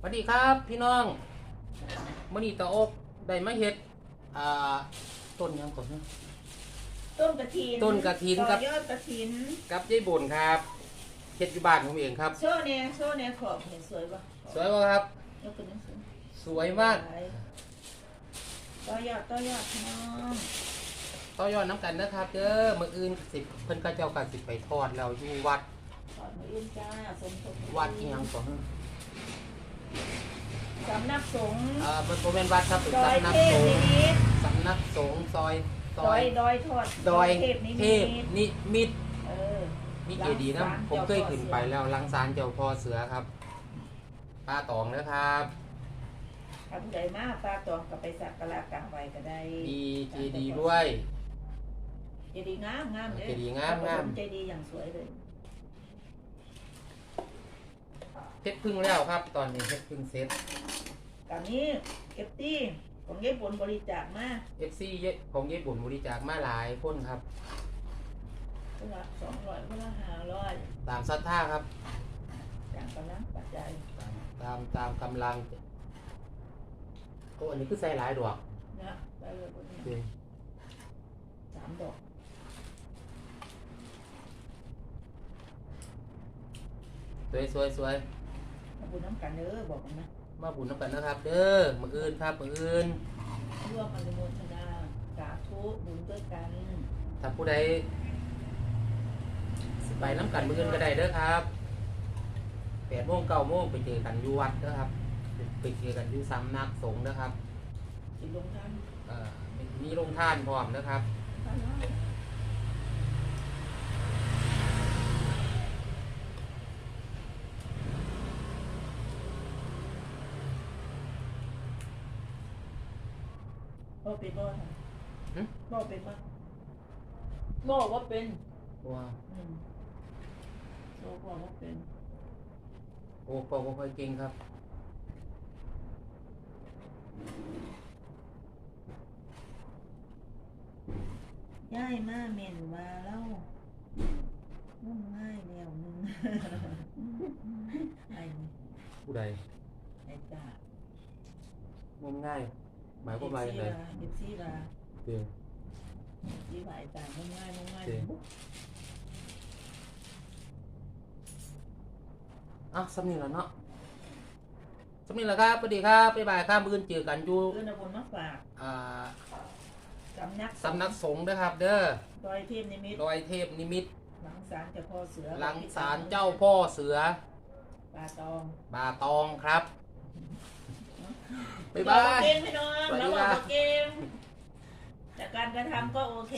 สวัสดีครับพี่น้องมื่อนี้ตาอกได้มาเฮ็ดอ่าต้นหยังก่อนนะ ต้นกระถินต้นกฐินครับต่อยอดกระถินกับยายบุญครับเฮ็ดอยู่บ้านผมเองครับ โซ่เนี่ยโซ่เนี่ยขอบเห็นสวยปะสวยป่ะครับ ยกขึ้นนิดนึงสวยมากต่อยอดต่อยอดพี่น้องต่อยอดน้ำกันนะครับเด้อมื้ออื่นสิเพิ่นก็เจ้ากันสิไปทอดแล้วอยู่วัด ขอดมืออื่นจ้าสมทบวัดอีหยังก่อนนะ สำนักสงฆ์อ่ามันบ่แม่นวัดครับเป็นดอยสำนักเทสพงนิฆ์มิตสำนักสงฆ์ซอยซดออยยดอยทอดดอยเทพนิเทมิพตนิมิตเออ มีเจดีย์นะหลังศาลผมเคยขึ้นไปเจ้าพ่อเสือแล้วลังสารเจ้าพ่อเสือครับป้าตองนะครับ ถ้าผู้ใดมาปลาตองกับไปสักการะกลางไว้ก็ได้มีเจดีย์ด้วย เจดีย์งามงามเลยเจดีย์งามงามเจดีย์อย่างสวยเลย เพชรพึ่งแล้วครับ ตอนนี้เพชรพึ่งเซ็ตตอนนี้เก็บตี้ของญี่ปุ่นบริจาคมาเอฟซีของญี่ปุ่นบริจาคมาหลายคนครับคนละสองร้อยคนละห้าร้อยตามศรัทธาครับ จากกำลังปัจจัยตามตามตามกำลังโอ้อันนี้คือใส่หลายดอกนะได้เลยคนนี้จริงสามดอกสวยสวยสวย มาบุญน้ำกันเด้อบอกกันนะมาบุญน้ำกันนะครับ เด้อมืออื่นครับมืออื่นร่วมอนุโมทนาสาธุบุญด้วยกันถ้าผู้ใดสิไปน้ำกันมืออื่นก็ได้เด้อครับแปดโมงเก้าโมงไปเจอกันอยู่วัดเด้อครับ ไปเจอกันอยู่สำนักสงฆ์นะครับสิลงท่านเอ่อมีโรงทานพร้อมนะครับ ท่านเนาะ บ่เป็นบ่ท่านหึ บ่เป็นบ่บอกว่าเป็นว้าวอืมโลบอกว่าเป็นโอ้ปอบ่ค่อยเก่งครับย่ายมาเม่นมาเล่านุ่มง่ายแนวหนึงไอ้ผู้ใดไอ้จ่างมง่าย หมายความว่าอย่างไรดิบซี่ลาเตียงดิบซี่ลาไอ้จ่างนุ่มง่ายนุ่มง่ายจริงอะสำนีแล้วเนาะสำนีแล้วครับสวัสดีครับบ๊ายบายครับมื้ออื่นเจอกันอยู่เพื่อนเอาบนมาฝากอ่าสำนักสำนักสงฆ์นะครับ เด้อดอยเทพนิมิตรดอยเทพนิมิตรหลังศาลเจ้าพ่อเสือหลังศาลเจ้าพ่อเสือปลาตอง บาตองครับ บ๊ายบายเก่งพี่น้องสวัสดีเราครับบอกว่าเกมแต่การกระทำก็โอเค